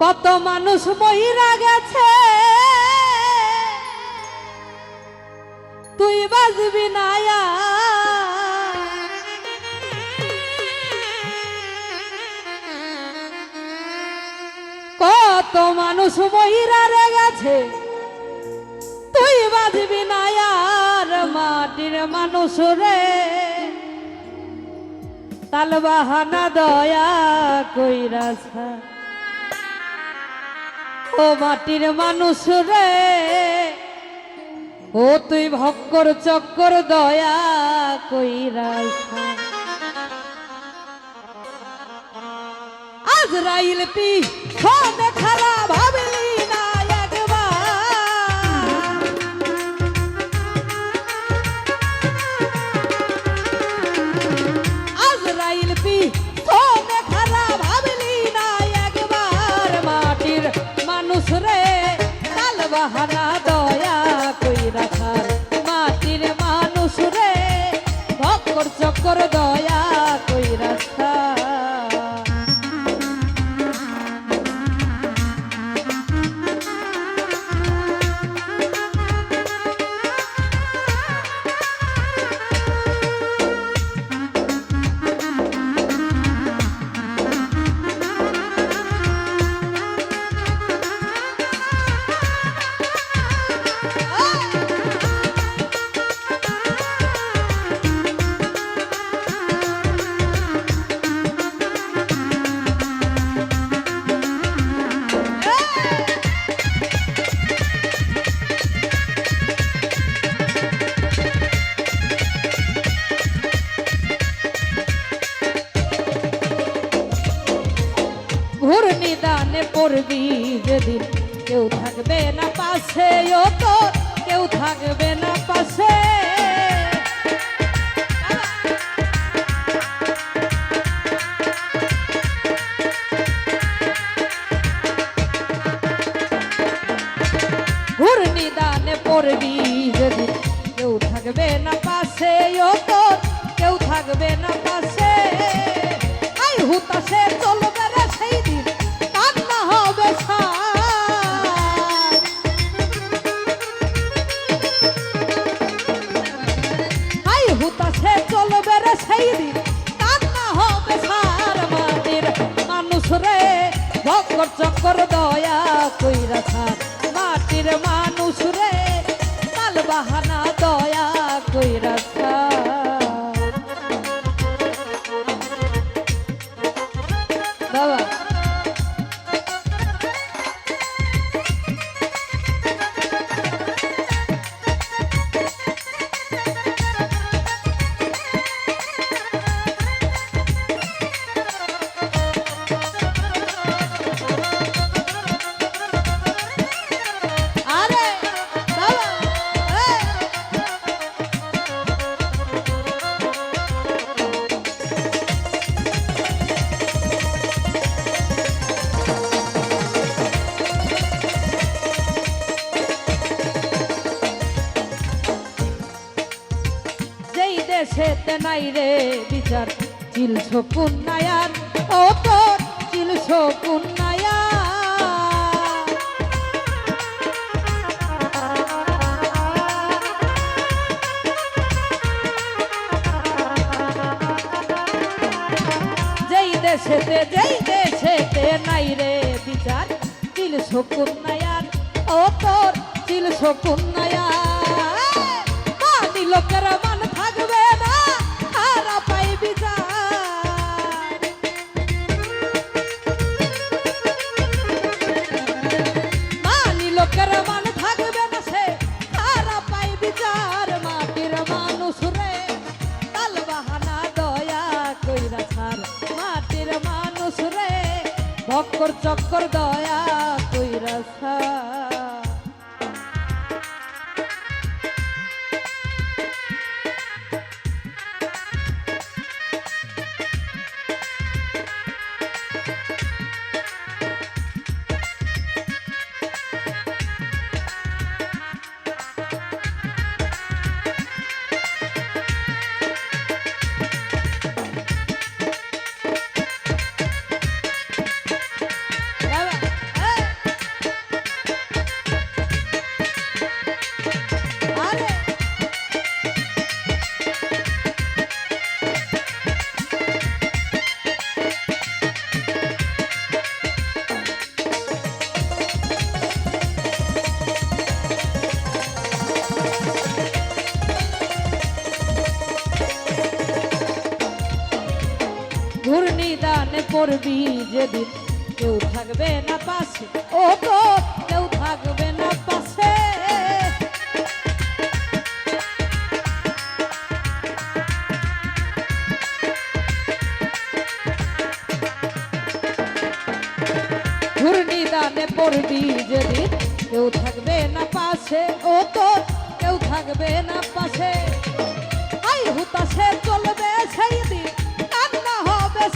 কত মানুষ মহিরা গেছে। তুই বাজবি না আর। কত মানুষ মহিরা রে গেছে। তুই বাজবি না আর মাটির মানুষ রে। তাল বাহানা দয়া কইরাছা ও মাটির মানুষ রে, ও তুই ভক্কর চক্কর দয়া কইরা আজ রাইল পি খালা ভাবলি হারা পড়বি যেদিন? কেউ থাকবে না পাশে, ও তো কেউ থাকবে না পাশে। ঘূর্ণিদানে পড়বি যেদিন? কেউ থাকবে না পাশে, ও তো কেউ থাকবে না পাশে। হুতাশে চলবে রে সেই দিন। কান্না হবে সার মাটির মানুষ রে ভক্কর চক্কর দয়া কইরা ছাড়। মাটির মানুষ নাই রে বিচার চিলছ পুন্নায়ার ও তোর চিলছ পুন্নায়ার যেই দেশেতে যেই দেশেতে নাই রে বিচার চিলছ পুন্নায়ার ও তোর চিলছ পুন্নায়ার মানি লোকের লোকের মান থাকবে না সে। খারাপ পাই বিচার মাটির মানুষ রে। তাল বাহানা দয়া কইরা ছাড় মাটির মানুষ রে। ভক্কর চক্কর দয়া পড়বি যেদিন। কেউ থাকবে না পাশে। ও তো, কেউ থাকবে না পাশে। ঘূর্ণিদানে পড়বি যেদিন। কেউ থাকবে না পাশে। ও তো, কেউ থাকবে না পাশে। আই হুতাশে চলবে সেই দিন।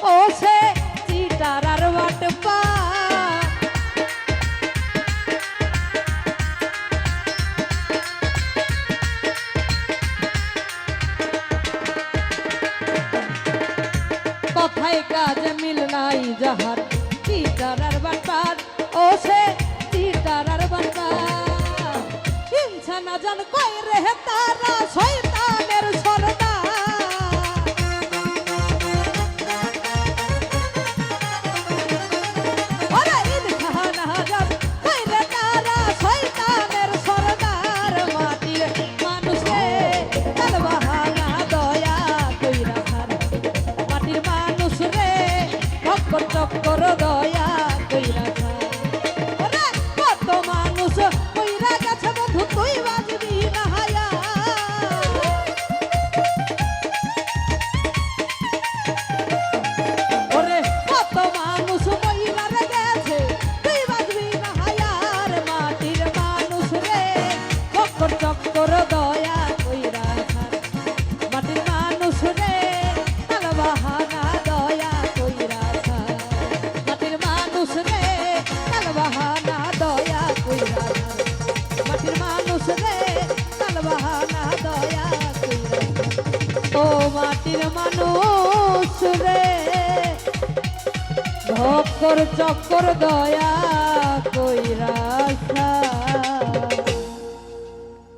বাটবার ও সে চিটার আর বাটবার কথায় কাজে মিল নাই যাহার চিটার আর বাটবার ও সে চিটার আর বাটবার হিংসা না জান কই রে তারা শয়তানের রে তাল দয়া ও মাটির মানুষ রে ভক্কর চক্কর দয়া